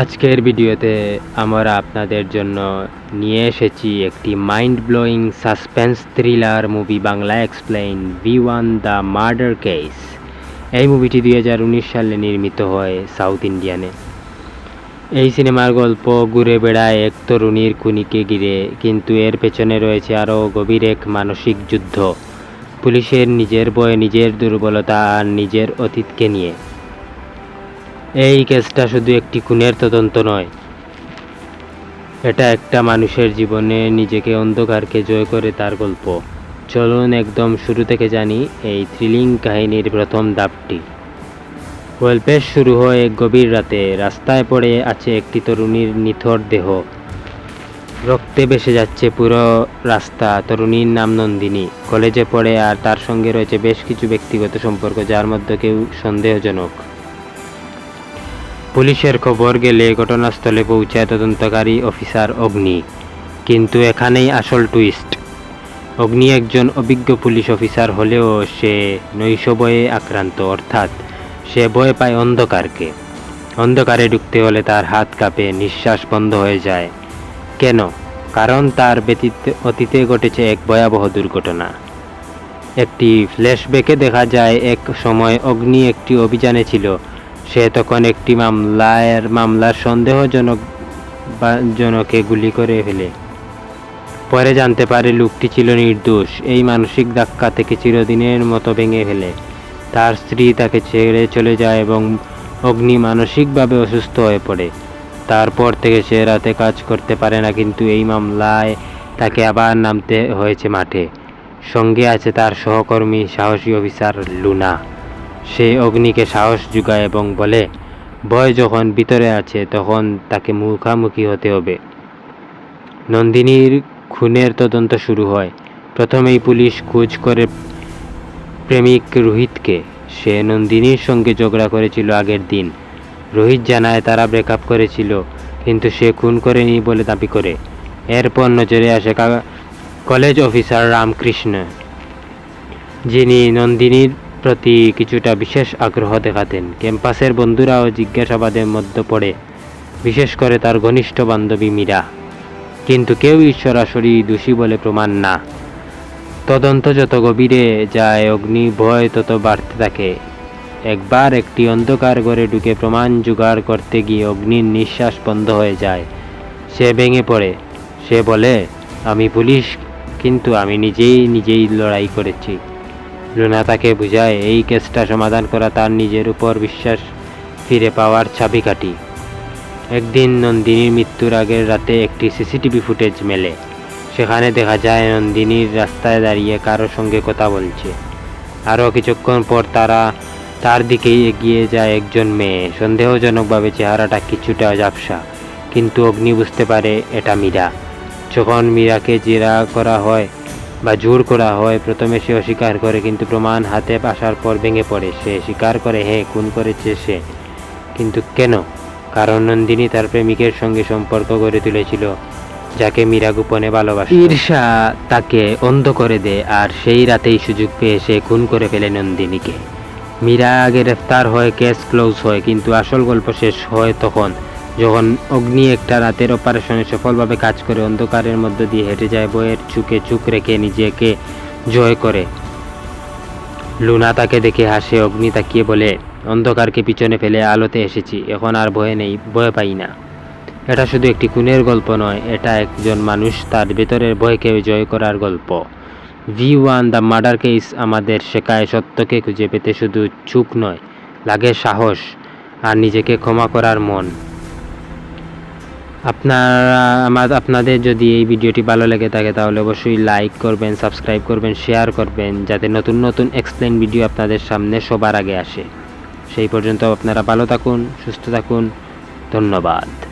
আজকের ভিডিওতে আমরা আপনাদের জন্য নিয়ে এসেছি একটি mind blowing suspense thriller movie Bangla explain V one the murder case এই মুভিটি দুই হাজার উনিশ সালে নির্মিত হয় সাউথ ইন্ডিয়ানে এই সিনেমার গল্প ঘুরে বেড়ায় এক তরুণীর খুনিকে ঘিরে, কিন্তু এর পেছনে রয়েছে আরও গভীর এক মানসিক যুদ্ধ। পুলিশের নিজের বয়ে নিজের দুর্বলতা আর নিজের অতীতকে নিয়ে। এই কেসটা শুধু একটি খুনের তদন্ত নয়। এটা একটা মানুষের জীবনে নিজেকে অন্ধকারকে জয় করে তার গল্প। চলুন একদম শুরু থেকে জানি এই থ্রিলিং কাহিনীর প্রথম ধাপটি। গল্পের শুরু হয় এক গভীর রাতে। রাস্তায় পড়ে আছে একটি তরুণীর নিথর দেহ। রক্তে ভেসে যাচ্ছে পুরো রাস্তা। তরুণীর নাম নন্দিনী। কলেজে পড়ে আর তার সঙ্গে রয়েছে বেশ কিছু ব্যক্তিগত সম্পর্ক, যার মধ্যে কেউ সন্দেহজনক। পুলিশের খবর গেলে ঘটনাস্থলে পৌঁছায় তদন্তকারী অফিসার অগ্নি। কিন্তু এখানেই আসল টুইস্ট অগ্নি একজন অভিজ্ঞ পুলিশ অফিসার হলেও সে নৈশভয়ে আক্রান্ত, অর্থাৎ সে ভয় পায় অন্ধকারকে। অন্ধকারে ঢুকতে হলে তার হাত কাঁপে, নিঃশ্বাস বন্ধ হয়ে যায়। কেন? কারণ তার ব্যতীত অতীতে ঘটেছে এক ভয়াবহ দুর্ঘটনা। একটি ফ্ল্যাশব্যাকে দেখা যায়, এক সময় অগ্নি একটি অভিযানে ছিল সে তখন একটি মামলার মামলার সন্দেহজনক জনকে গুলি করে ফেলে। পরে জানতে পারে লোকটি ছিল নির্দোষ। এই মানসিক ধাক্কা থেকে চিরদিনের মতো ভেঙে ফেলে। তার স্ত্রী তাকে ছেড়ে চলে যায় এবং অগ্নি মানসিকভাবে অসুস্থ হয়ে পড়ে। তারপর থেকে সে রাতে কাজ করতে পারে না, কিন্তু এই মামলায় তাকে আবার নামতে হয়েছে মাঠে। সঙ্গে আছে তার সহকর্মী, সাহসী অফিসার লুনা। সে অগ্নিকে সাহস যোগায় এবং বলে, ভয় যখন ভিতরে আছে, তখন তাকে মুখামুখি হতে হবে নন্দিনীর খুনের তদন্ত শুরু হয়। প্রথমেই পুলিশ খোঁজ করে প্রেমিক রোহিতকে। সে নন্দিনীর সঙ্গে ঝগড়া করেছিল আগের দিন। রোহিত জানায়, তারা ব্রেকআপ করেছিল, কিন্তু সে খুন করেনি বলে দাবি করে। এরপর নজরে আসে কলেজ অফিসার রামকৃষ্ণ। যিনি নন্দিনীর প্রতি কিছুটা বিশেষ আগ্রহ দেখাতেন। ক্যাম্পাসের বন্ধুরাও জিজ্ঞাসাবাদের মধ্যে পড়ে, বিশেষ করে তার ঘনিষ্ঠ বান্ধবী মীরা। কিন্তু কেউই সরাসরি দোষী বলে প্রমাণ না। তদন্ত যত গভীরে যায় অগ্নি ভয় তত বাড়তে থাকে। একবার একটি অন্ধকার ঘরে ঢুকে প্রমাণ জোগাড় করতে গিয়ে অগ্নির নিঃশ্বাস বন্ধ হয়ে যায়। সে ভেঙে পড়ে। সে বলে, আমি পুলিশ, কিন্তু আমি নিজেই নিজেই লড়াই করেছি। লুনা তাকে বুঝায়, এই কেসটা সমাধান করা তার নিজের উপর বিশ্বাস ফিরে পাওয়ার চাবিকাঠি। একদিন নন্দিনীর মৃত্যুর আগের রাতে একটি সিসিটিভি ফুটেজ মেলে। সেখানে দেখা যায়, নন্দিনীর রাস্তায় দাঁড়িয়ে কারোর সঙ্গে কথা বলছে। আরও কিছুক্ষণ পর তারা তার দিকেই এগিয়ে যায় একজন মেয়ে। সন্দেহজনকভাবে চেহারাটা কিছুটা ঝাপসা, কিন্তু অগ্নি বুঝতে পারে এটা মীরা। যখন মীরাকে জেরা করা হয় বা জোর করা হয়, প্রথমে সে অস্বীকার করে, কিন্তু প্রমাণ হাতে আসার পর ভেঙে পড়ে। সে স্বীকার করে হ্যাঁ খুন করেছে সে। কিন্তু কেন? কারণ নন্দিনী তার প্রেমিকের সঙ্গে সম্পর্ক গড়ে তুলেছিল, যাকে মীরা গোপনে ভালোবাসে ঈর্ষা তাকে অন্ধ করে দেয় আর সেই রাতেই সুযোগ পেয়ে সে খুন করে ফেলে নন্দিনীকে। মীরা আগে গ্রেফতার হয়, কেস ক্লোজ হয়, কিন্তু আসল গল্প শেষ হয় তখন। যখন অগ্নি একটা রাতের অপারেশনে সফলভাবে কাজ করে, অন্ধকারের মধ্য দিয়ে হেঁটে যায়, বইয়ের চুকে চুক রেখে নিজেকে জয় করে। লুনা তাকে দেখে হাসে, অগ্নি তাকিয়ে বলে, অন্ধকারকে পিছনে ফেলে আলোতে এসেছি, এখন আর ভয় নেই, ভয় পাই না। এটা শুধু একটি খুনের গল্প নয়, এটা একজন মানুষ, তার ভেতরের ভয়কে জয় করার গল্প। V one the murder case আমাদের শেখায়, সত্যকে খুঁজে পেতে শুধু চুপ নয়, লাগে সাহস আর নিজেকে ক্ষমা করার মন। আপনারা, আমার, আপনাদের যদি এই ভিডিওটি ভালো লেগে থাকে, তাহলে অবশ্যই লাইক করবেন সাবস্ক্রাইব করবেন শেয়ার করবেন, যাতে নতুন নতুন এক্সপ্লেন ভিডিও আপনাদের সামনে সবার আগে আসে। সেই পর্যন্ত আপনারা ভালো থাকুন, সুস্থ থাকুন। ধন্যবাদ।